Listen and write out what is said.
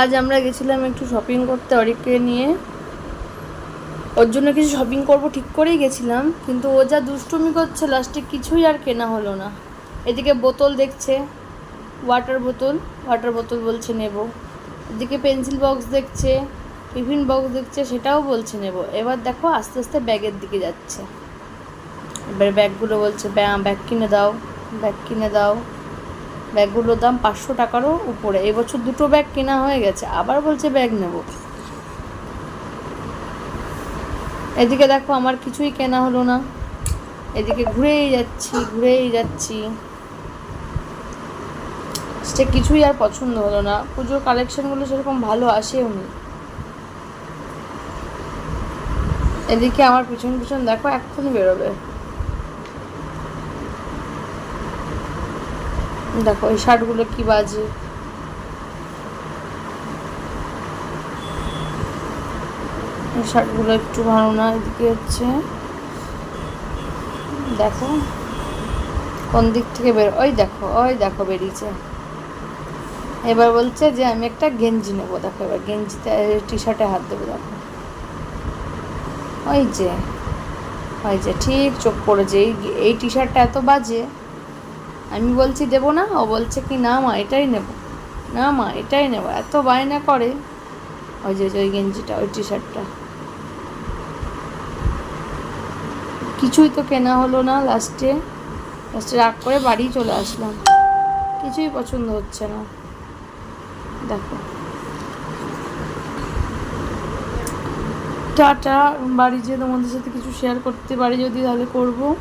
আজ আমরা গেছিলাম একটু শপিং করতে অরিককে নিয়ে। ওর জন্য কিছু শপিং করব ঠিক করেই গেছিলাম, কিন্তু ও যা দুষ্টুমি করছে লাস্টে কিছুই আর কেনা হলো না। এদিকে বোতল দেখছে ওয়াটার বোতল ওয়াটার বোতল বলছে নেব। এদিকে পেন্সিল বক্স দেখছে টিফিন বক্স দেখছে, সেটাও বলছে নেব। এবার দেখো আস্তে আস্তে ব্যাগের দিকে যাচ্ছে। এবার ব্যাগগুলো বলছে ব্যাগ কিনে দাও, ব্যাগ কিনে দাও। ব্যাগগুলোর দাম পাঁচশো টাকারও উপরে। এবছর দুটো ব্যাগ কেনা হয়ে গেছে, আবার বলছে ব্যাগ নেব। এদিকে দেখো, আমার কিছুই কেনা হলো না। এদিকে ঘুরেই যাচ্ছি ঘুরেই যাচ্ছি। সে কিছুই আর পছন্দ হলো না। পুজোর কালেকশনগুলো সেরকম ভালো আসেও নি। এদিকে আমার পিছন পিছন দেখো, এক্ষুনি বেরোবে। দেখো, এই শার্টগুলো কি বাজে? এই শার্টগুলো একটু ভালো না, এদিকে হচ্ছে। দেখো, কোন দিক থেকে বের, ওই দেখো ওই দেখো বেরিয়েছে। এবার বলছে যে, আমি একটা গেঞ্জি নেব। দেখো, এবার গেঞ্জিতে টি শার্টে হাত দেবো, দেখো। ওই যে ওই যে, ঠিক চোখ পড়েছে এই এই টি শার্টটা এত বাজে। আমি বলছি দেবো না, ও বলছে কি, না মা, এটাই নেব। না মা, এটাই নেব। এত বায়না করে ওই যে, ওই গেঞ্জিটা, ওই টি শার্টটা কিছুই তো কেনা হলো না লাস্টে। লাস্টে রাগ করে বাড়ি চলে আসলাম। কিছুই পছন্দ হচ্ছে না। দেখো। টাটা, বাড়ি যেয়ে তোমাদের সাথে কিছু শেয়ার করতে পারি যদি তাহলে করব।